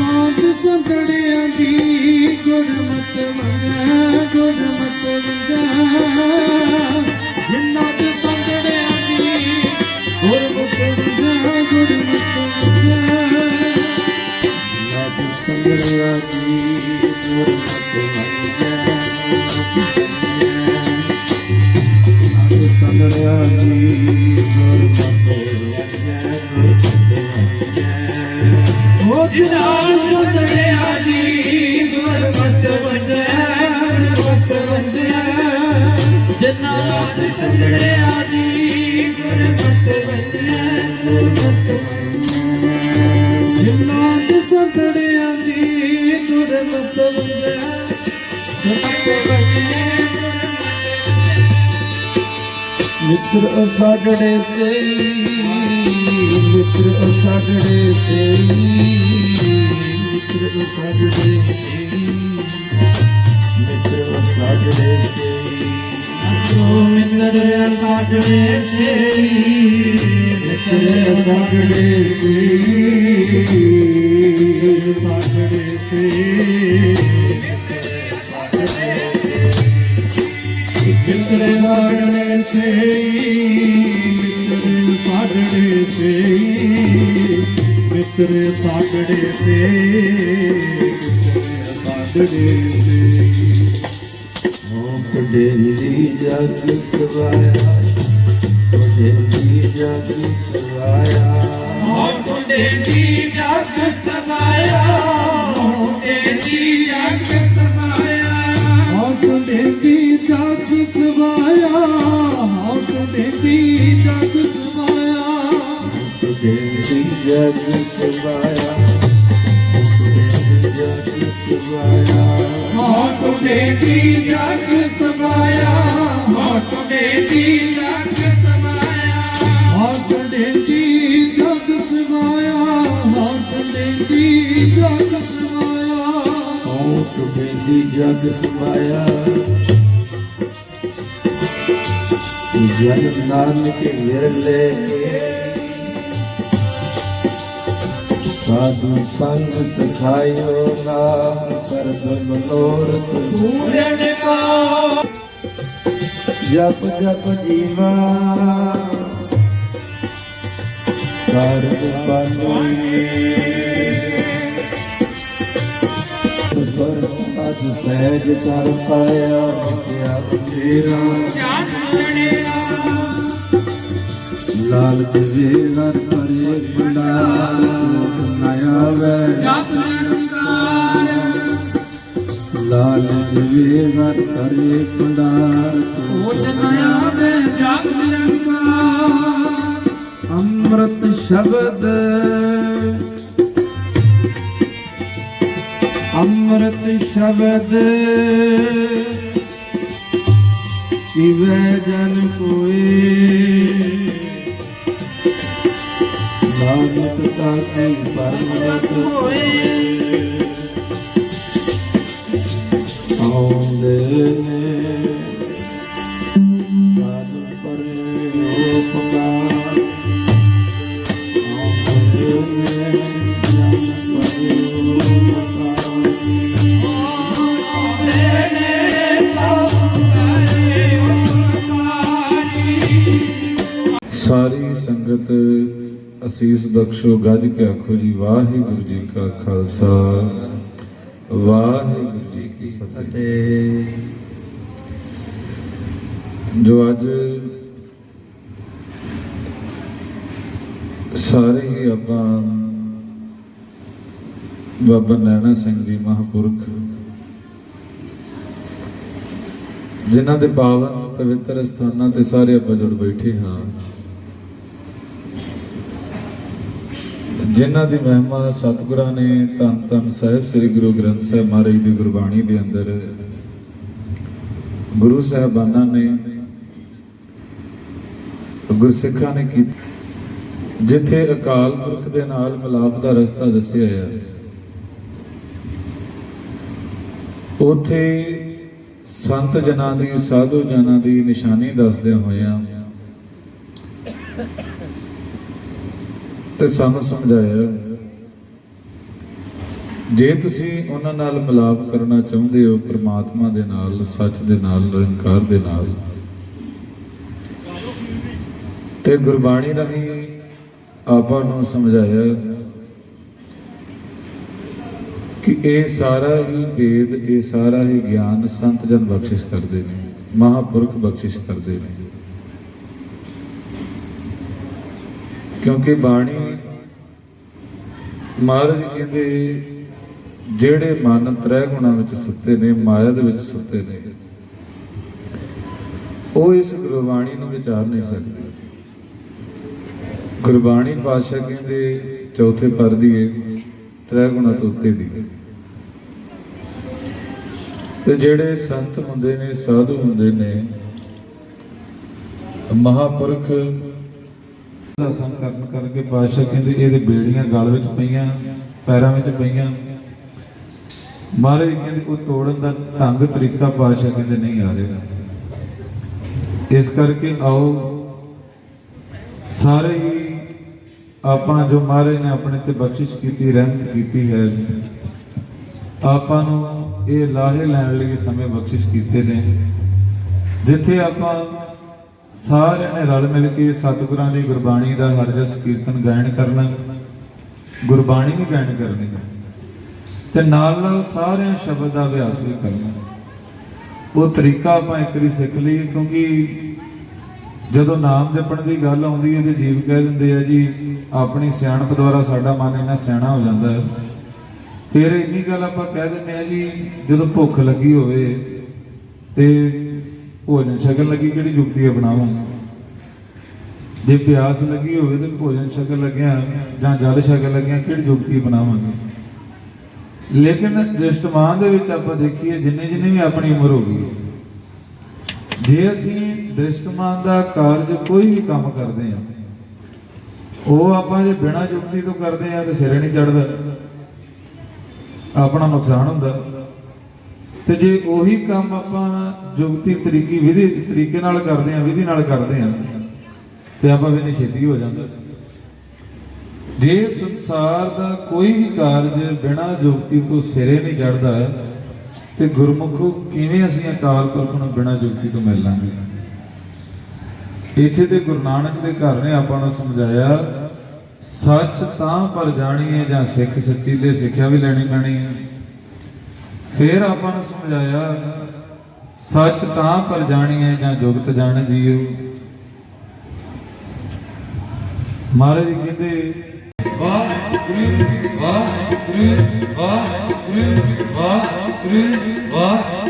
ਨਾਮ ਸੰਤੜਿਆਂ ਦੀ ਗੁਰਮਤ ਮੰਨੈ ਗੁਰਮਤ ਵੰਦੈ ਗੁਰਮਤ ਜੀ ਗੁਰਮਤ ਜਨਾਬ ਸੁੰਦਰਿਆ ਜੀ ਗੁਰਮਤ ਵੰਡਿਆ ਗੁਰਮਤ ਵੰਡਿਆ ਮਿੱਤਰ ਅਸਾਗੜੇ ਸਈ, ਮਿੱਤਰ ਅਸਾਗੜੇ ਸਈ। ਮਿੱਤਰ ਅਸਾਗੜੇ ਸਈ ਮਿੱਤਰ ਅਸਾਗੜੇ ਸਈ ਅਸੋ ਮਿੱਤਰ ਅਸਾਗੜੇ ਸਈ ਮਿੱਤਰ ਅਸਾਗੜੇ ਸਈ ਅਸਾਗੜੇ ਸਈ ਮਿੱਤਰੇ ਸਾਗੜੇ ਸੇਈ ਮਿੱਤਰੇ ਸਾਗੜੇ ਸੇਈ ਓ ਕਡੇਰੀ ਜਗ ਸਵਾਇਆ ਕਡੇਰੀ ਜਗ ਸਵਾਇਆ ਓ ਕਡੇਰੀ ਜਗ ਸਵਾਇਆ ਓ ਜਗ ਸਵਾਇਆ ਓ ਕਡੇਰੀ ਕਡੇਰੀ ਜਗ ਸਵਾਇਆ ਹੋਟ ਦੇ ਦੀ ਜਗ ਸਮਾਇਆ। ਹੋਟ ਦੇ ਦੀ ਜਗ ਸਮਾਇਆ ਹੋਟ ਦੇ ਦੀ ਜਗ ਸਮਾਇਆ ਹੋਟ ਦੇ ਦੀ ਜਗ ਸਮਾਇਆ ਹੋਟ ਦੇ ਦੀ ਸਾਧੂ ਸੰਗ ਸਖਾਇਓ ਨਾਮ ਸਰਬ ਮਨੋਰਥ ਪੂਰਨ ਕਾ ਜਪ ਜਪ ਜੀਵਾ। ਸਰਬ ਪਾਣੀ ਅਜ ਸਹਿਜ ਕਰ ਪਾਇਆ ਮਿਟਿਆ ਤੇਰਾ। ਲਾਲ ਦੇਵੇ ਨਰ ਕਰੇ ਵੇ ਲਾਲ ਦੇਵੇ ਨਰ ਕਰੇ ਭੰਡਾਰ ਨਇਆ ਵੇ ਜਗ ਨਿਰੰਕਾਰ ਅੰਮ੍ਰਿਤ ਸ਼ਬਦ ਅੰਮ੍ਰਿਤ ਸ਼ਬਦ ਪੀਵੇ ਜਨ ਕੋਏ ਨਾਨਕ ਤਾਂ ਕਈ ਪਰਮਤ ਹੋਏ ਆਉਂਦੇ ਨੇ। ਅਸੀਸ ਬਖਸ਼ੋ ਗੱਜ ਕੇ ਆਖੋ ਜੀ ਵਾਹਿਗੁਰੂ ਜੀ ਕਾ ਖਾਲਸਾ। ਵਾਹਿਗੁਰੂ ਜੀ ਕੀ ਫਤਿਹ। ਜੋ ਅੱਜ ਸਾਰੇ ਹੀ ਆਪਾਂ ਬਾਬਾ ਨੈਣਾ ਸਿੰਘ ਜੀ ਮਹਾਪੁਰਖ ਜਿਨ੍ਹਾਂ ਦੇ ਪਾਵਨ ਪਵਿੱਤਰ ਸਥਾਨਾਂ ਤੇ ਸਾਰੇ ਆਪਾਂ ਜੁੜ ਬੈਠੇ ਹਾਂ ਜਿਨ੍ਹਾਂ ਦੀ ਮਹਿਮਾ ਸਤਿਗੁਰਾਂ ਨੇ ਧੰਨ ਧੰਨ ਸਾਹਿਬ ਸ੍ਰੀ ਗੁਰੂ ਗ੍ਰੰਥ ਸਾਹਿਬ ਮਹਾਰਾਜ ਦੀ ਗੁਰਬਾਣੀ ਦੇ ਅੰਦਰ ਗੁਰੂ ਸਾਹਿਬਾਨਾਂ ਨੇ, ਗੁਰਸਿੱਖਾਂ ਨੇ ਕੀਤੀ ਜਿੱਥੇ ਅਕਾਲ ਪੁਰਖ ਦੇ ਨਾਲ ਮਿਲਾਪ ਦਾ ਰਸਤਾ ਦੱਸਿਆ ਹੈ, ਉਥੇ ਸੰਤ ਜਨਾਂ ਦੀ, ਸਾਧੂ ਜਨਾਂ ਦੀ ਨਿਸ਼ਾਨੀ ਦੱਸਦਿਆਂ ਹੋਇਆਂ ਤੇ ਸਾਨੂੰ ਸਮਝਾਇਆ, ਜੇ ਤੁਸੀਂ ਉਹਨਾਂ ਨਾਲ ਮਿਲਾਪ ਕਰਨਾ ਚਾਹੁੰਦੇ ਹੋ ਪ੍ਰਮਾਤਮਾ ਦੇ ਨਾਲ, ਸੱਚ ਦੇ ਨਾਲ, ਨਿਰੰਕਾਰ ਦੇ ਨਾਲ, ਤੇ ਗੁਰਬਾਣੀ ਰਾਹੀਂ ਆਪਾਂ ਨੂੰ ਸਮਝਾਇਆ ਕਿ ਇਹ ਸਾਰਾ ਹੀ ਵੇਦ, ਇਹ ਸਾਰਾ ਹੀ ਗਿਆਨ ਸੰਤ ਜਨ ਬਖਸ਼ਿਸ਼ ਕਰਦੇ ਨੇ, ਮਹਾਪੁਰਖ ਬਖਸ਼ਿਸ਼ ਕਰਦੇ ਨੇ। ਕਿਉਂਕਿ ਬਾਣੀ ਮਹਾਰਾਜ ਕਹਿੰਦੇ, ਜਿਹੜੇ ਮਨ ਤ੍ਰੈ ਗੁਣਾ ਵਿੱਚ ਸੁੱਤੇ ਨੇ, ਮਾਇਆ ਦੇ ਵਿੱਚ ਸੁੱਤੇ ਨੇ, ਉਹ ਇਸ ਗੁਰਬਾਣੀ ਨੂੰ ਵਿਚਾਰ ਨਹੀਂ ਸਕਦੇ। ਗੁਰਬਾਣੀ ਪਾਤਸ਼ਾਹ ਕਹਿੰਦੇ, ਚੌਥੇ ਪਰ ਦੀ ਹੈ ਤ੍ਰੈ ਗੁਣਾ ਤੋਂ ਉੱਤੇ ਦੀ ਤੇ ਜਿਹੜੇ ਸੰਤ ਹੁੰਦੇ ਨੇ, ਸਾਧੂ ਹੁੰਦੇ ਨੇ, ਮਹਾਪੁਰਖ ਦਾ ਕਰਨ ਕਰਕੇ ਪਾਤਸ਼ਾਹ ਕਹਿੰਦੇ, ਇਹਦੇ ਬੇੜੀਆਂ ਗਲ ਵਿੱਚ ਪਈਆਂ, ਪੈਰਾਂ ਵਿੱਚ ਪਈਆਂ। ਮਹਾਰਾਜ ਕਹਿੰਦੇ, ਉਹ ਤੋੜਨ ਦਾ ਢੰਗ ਤਰੀਕਾ ਪਾਤਸ਼ਾਹ ਕਹਿੰਦੇ ਨਹੀਂ ਆ ਰਿਹਾ। ਇਸ ਕਰਕੇ ਆਓ, ਸਾਰੇ ਹੀ ਆਪਾਂ ਜੋ ਮਹਾਰਾਜ ਨੇ ਆਪਣੇ ਤੇ ਬਖਸ਼ਿਸ਼ ਕੀਤੀ, ਰਹਿਮਤ ਕੀਤੀ ਹੈ, ਆਪਾਂ ਨੂੰ ਇਹ ਲਾਹੇ ਲੈਣ ਲਈ ਸਮੇਂ ਬਖਸ਼ਿਸ਼ ਕੀਤੇ ਨੇ। ਜਿੱਥੇ ਆਪਾਂ ਸਾਰਿਆਂ ਨੇ ਰਲ ਮਿਲ ਕੇ ਸਤਿਗੁਰਾਂ ਦੀ ਗੁਰਬਾਣੀ ਦਾ ਹਰ ਜਸ ਕੀਰਤਨ ਗਾਇਨ ਕਰਨਾ ਗੁਰਬਾਣੀ ਵੀ ਗਾਇਨ ਕਰਨੀ ਤੇ ਨਾਲ ਨਾਲ ਸਾਰਿਆਂ ਸ਼ਬਦ ਦਾ ਅਭਿਆਸ ਵੀ ਕਰਨਾ ਉਹ ਤਰੀਕਾ ਆਪਾਂ ਇੱਕ ਵਾਰੀ ਸਿੱਖ ਲਈਏ, ਕਿਉਂਕਿ ਜਦੋਂ ਨਾਮ ਜਪਣ ਦੀ ਗੱਲ ਆਉਂਦੀ ਹੈ ਤੇ ਜੀਵ ਕਹਿ ਦਿੰਦੇ ਆ ਜੀ, ਆਪਣੀ ਸਿਆਣਪ ਦੁਆਰਾ ਸਾਡਾ ਮਨ ਇੰਨਾ ਸਿਆਣਾ ਹੋ ਜਾਂਦਾ ਹੈ। ਫਿਰ ਇੰਨੀ ਗੱਲ ਆਪਾਂ ਕਹਿ ਦਿੰਦੇ ਆ ਜੀ, ਜਦੋਂ ਭੁੱਖ ਲੱਗੀ ਹੋਵੇ ਤੇ ਭੋਜਨ ਸ਼ਕਲ ਲੱਗੀ, ਕਿਹੜੀ ਜੁਗਤੀ ਅਪਣਾਵਾਂਗੇ ਜੇ ਪਿਆਸ ਲੱਗੀ ਹੋਵੇ ਤੇ ਭੋਜਨ ਸ਼ਕਲ ਲੱਗਿਆ, ਜਾਂ ਜਲ ਸ਼ਕਲ ਲੱਗਿਆ, ਕਿਹੜੀ ਜੁਗਤੀ ਅਪਣਾਵਾਂਗੇ ਲੇਕਿਨ ਦ੍ਰਿਸ਼ਟਮਾਨ ਦੇ ਵਿੱਚ ਆਪਾਂ ਦੇਖੀਏ, ਜਿੰਨੇ ਜਿੰਨੇ ਵੀ ਆਪਣੀ ਉਮਰ ਹੋ ਗਈ ਜੇ ਅਸੀਂ ਦ੍ਰਿਸ਼ਟਮਾਨ ਦਾ ਕਾਰਜ ਕੋਈ ਵੀ ਕੰਮ ਕਰਦੇ ਹਾਂ, ਉਹ ਆਪਾਂ ਜੇ ਬਿਨਾਂ ਜੁਗਤੀ ਤੋਂ ਕਰਦੇ ਆ ਤੇ ਸਿਰੇ ਨਹੀਂ ਚੜਦਾ ਆਪਣਾ ਨੁਕਸਾਨ ਹੁੰਦਾ। ਤੇ ਜੇ ਉਹੀ ਕੰਮ ਆਪਾਂ ਜੁਗਤੀ ਤਰੀਕੀ, ਵਿਧੀ ਤਰੀਕੇ ਨਾਲ ਕਰਦੇ ਆ ਵਿਧੀ ਨਾਲ ਕਰਦੇ ਆ ਤੇ ਆਪਾਂ ਵੀ ਛੇਤੀ ਹੋ ਜਾਂਦਾ ਜੇ ਸੰਸਾਰ ਦਾ ਕੋਈ ਵੀ ਕਾਰਜ ਬਿਨਾਂ ਜੁਗਤੀ ਤੋਂ ਸਿਰੇ ਨਹੀਂ ਚੜਦਾ ਤੇ ਗੁਰਮੁਖ ਕਿਵੇਂ ਅਸੀਂ ਅਕਾਲ ਪੁਰਖ ਨੂੰ ਬਿਨਾਂ ਜੁਗਤੀ ਤੋਂ ਮਿਲ ਲਾਂਗੇ? ਇੱਥੇ ਤੇ ਗੁਰੂ ਨਾਨਕ ਦੇ ਘਰ ਨੇ ਆਪਾਂ ਨੂੰ ਸਮਝਾਇਆ, ਸੱਚ ਤਾਂ ਪਰ ਜਾਣੀਏ ਜਾਂ ਸਿੱਖ ਸੱਚੀ ਦੇ ਸਿੱਖਿਆ ਵੀ ਲੈਣੀ ਪੈਣੀ ਹੈ। ਫਿਰ ਆਪਾਂ ਨੂੰ ਸਮਝਾਇਆ, ਸੱਚ ਤਾਂ ਪਰ ਜਾਣੀਏ ਜਾਂ ਜੁਗਤ ਜਾਣ ਜੀਓ ਮਹਾਰਾਜ ਕਹਿੰਦੇ, ਵਾਹਿਗੁਰੂ ਵਾਹਿਗੁਰੂ ਵਾਹਿਗੁਰੂ ਵਾਹਿਗੁਰੂ ਵਾਹਿਗੁਰੂ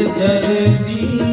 ਇਸ